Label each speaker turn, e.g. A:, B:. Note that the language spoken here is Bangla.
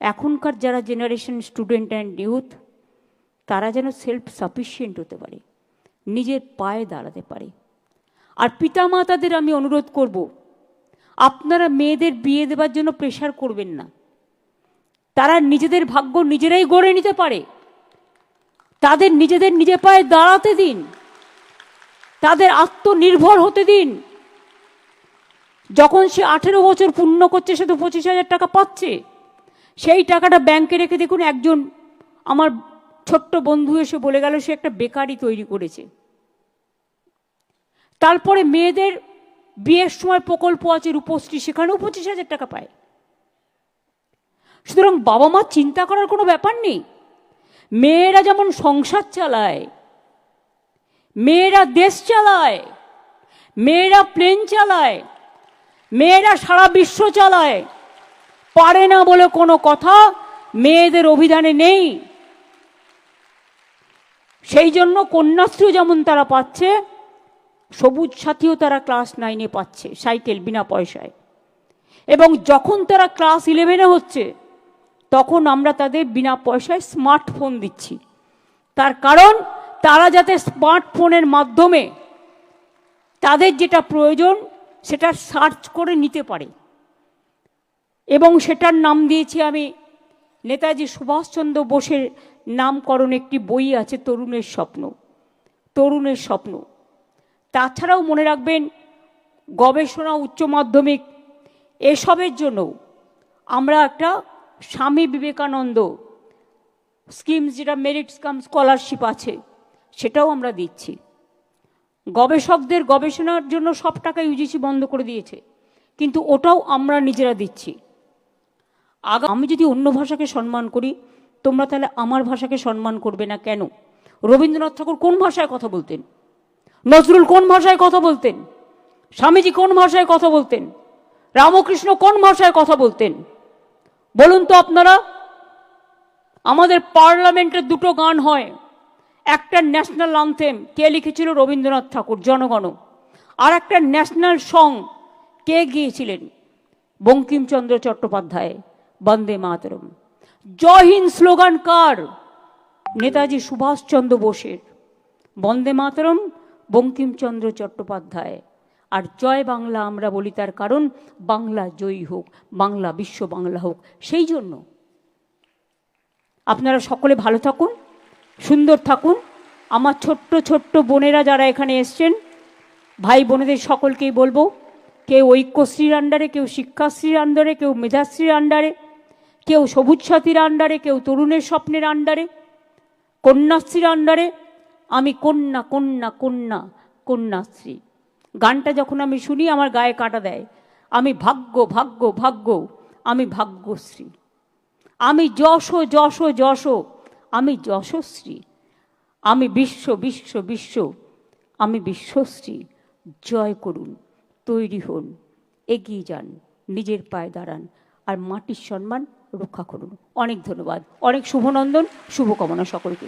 A: এখনকার যারা জেনারেশন স্টুডেন্ট অ্যান্ড ইউথ তারা যেন সেলফ সাফিসিয়েন্ট হতে পারে, নিজের পায়ে দাঁড়াতে পারে। আর পিতামাতাদের আমি অনুরোধ করব, আপনারা মেয়েদের বিয়ে দেবার জন্য প্রেশার করবেন না। তারা নিজেদের ভাগ্য নিজেরাই গড়ে নিতে পারে। তাদের নিজেদের নিজে পায়ে দাঁড়াতে দিন। তাদের আত্মনির্ভর হতে দিন। যখন সে আঠেরো বছর পূর্ণ করছে, সে তো পঁচিশ হাজার টাকা পাচ্ছে। সেই টাকাটা ব্যাংকে রেখে দেখুন একজন আমার ছোট্ট বন্ধু এসে বলে গেল সে একটা বেকারি তৈরি করেছে। তারপরে মেয়েদের বিয়ের সময় প্রকল্প আছে রূপশ্রী, সেখানেও পঁচিশ হাজার টাকা পায়। সুতরাং বাবা মা চিন্তা করার কোনো ব্যাপার নেই। মেয়েরা যেমন সংসার চালায়, মেয়েরা দেশ চালায়, মেয়েরা প্লেন চালায়, মেয়েরা সারা বিশ্ব চালায় পারে না বলে কোনো কথা মেয়েদের অভিধানে নেই। সেই জন্য কন্যাশ্রী যেমন তারা পাচ্ছে, সবুজ সাথীও তারা ক্লাস নাইনে পাচ্ছে সাইকেল বিনা পয়সায়। এবং যখন তারা ক্লাস ইলেভেনে হচ্ছে, তখন আমরা তাদের বিনা পয়সায় স্মার্টফোন দিচ্ছি। তার কারণ, তারা যাতে স্মার্টফোনের মাধ্যমে তাদের যেটা প্রয়োজন, সেটা সার্চ করে নিতে পারে। এবং সেটার নাম দিয়েছি আমি নেতাজি সুভাষচন্দ্র বোসের নামকরণ একটি বই আছে, তরুণের স্বপ্ন তরুণের স্বপ্ন। তাছাড়াও মনে রাখবেন, গবেষণা, উচ্চ মাধ্যমিক, এসবের জন্য আমরা একটা স্বামী বিবেকানন্দ স্কিমস যেটা মেরিট কাম স্কলারশিপ আছে, সেটাও আমরা দিচ্ছি। গবেষকদের গবেষণার জন্য সব টাকা ইউজিসি বন্ধ করে দিয়েছে, কিন্তু ওটাও আমরা নিজেরা দিচ্ছি। আমি যদি অন্য ভাষাকে সম্মান করি, তোমরা তাহলে আমার ভাষাকে সম্মান করবে না কেন? রবীন্দ্রনাথ ঠাকুর কোন ভাষায় কথা বলতেন? নজরুল কোন ভাষায় কথা বলতেন? স্বামীজি কোন ভাষায় কথা বলতেন? রামকৃষ্ণ কোন ভাষায় কথা বলতেন? বলুন তো আপনারা, আমাদের পার্লামেন্টের দুটো গান হয়। একটা ন্যাশনাল আনথেম কে লিখেছিল? রবীন্দ্রনাথ ঠাকুর, জনগণ। আর একটা ন্যাশনাল সং, কে গিয়েছিলেন? বঙ্কিমচন্দ্র চট্টোপাধ্যায়। বন্দে মাতরম। জয় হিন্দ স্লোগান কার? নেতাজি সুভাষচন্দ্র বোসের। বন্দে মাতরম, বঙ্কিমচন্দ্র চট্টোপাধ্যায়। আর জয় বাংলা আমরা বলি তার কারণ, বাংলা জয়ী হোক, বাংলা বিশ্ব বাংলা হোক। সেই জন্য আপনারা সকলে ভালো থাকুন, সুন্দর থাকুন। আমার ছোট্ট ছোট্ট বোনেরা যারা এখানে এসছেন, ভাই বোনেদের সকলকেই বলব, কেউ ঐক্যশ্রীর আন্ডারে কেউ শিক্ষাশ্রীর আন্ডারে কেউ মেধাশ্রীর আন্ডারে কেউ সবুজ সাথীর আন্ডারে, কেউ তরুণের স্বপ্নের আন্ডারে, কন্যাশ্রীর আন্ডারে, আমি কন্যা কন্যা কন্যা, কন্যাশ্রী। গানটা যখন আমি শুনি, আমার গায়ে কাটা দেয়। আমি ভাগ্য ভাগ্য ভাগ্য, আমি ভাগ্যশ্রী। আমি যশ যশ যশ, আমি যশশ্রী। আমি বিশ্ব বিশ্ব বিশ্ব, আমি বিশ্বশ্রী। জয় করুন, তৈরি হন, এগিয়ে যান, নিজের পায়ে দাঁড়ান। আর মাটির সম্মান রক্ষা করুন। অনেক ধন্যবাদ। অনেক শুভনন্দন। শুভকামনা সকলকে।